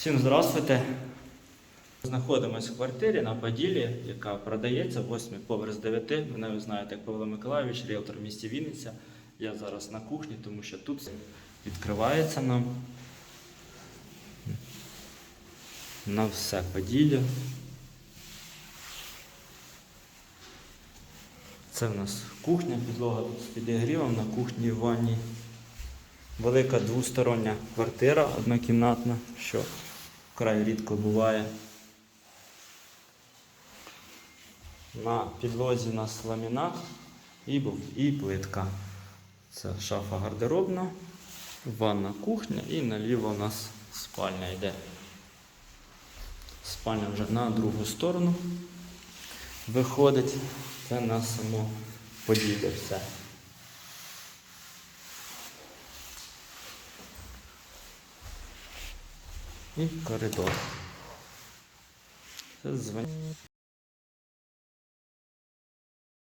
Всім здравствуйте. Знаходимося в квартирі на Поділі, яка продається, 8 поверх з 9. Мене ви знаєте як Павло Миколайович, ріелтор в місті Вінниця. Я зараз на кухні, тому що тут відкривається нам на все Поділля. Це в нас кухня, підлога тут з підігрівом на кухні в ванні. Велика двостороння квартира однокімнатна, що вкрай рідко буває. На підлозі у нас ламінат і, і плитка. Це шафа гардеробна, ванна кухня і наліво у нас спальня йде. Спальня вже на другу сторону виходить. Це на само поділля все. І коридор. Це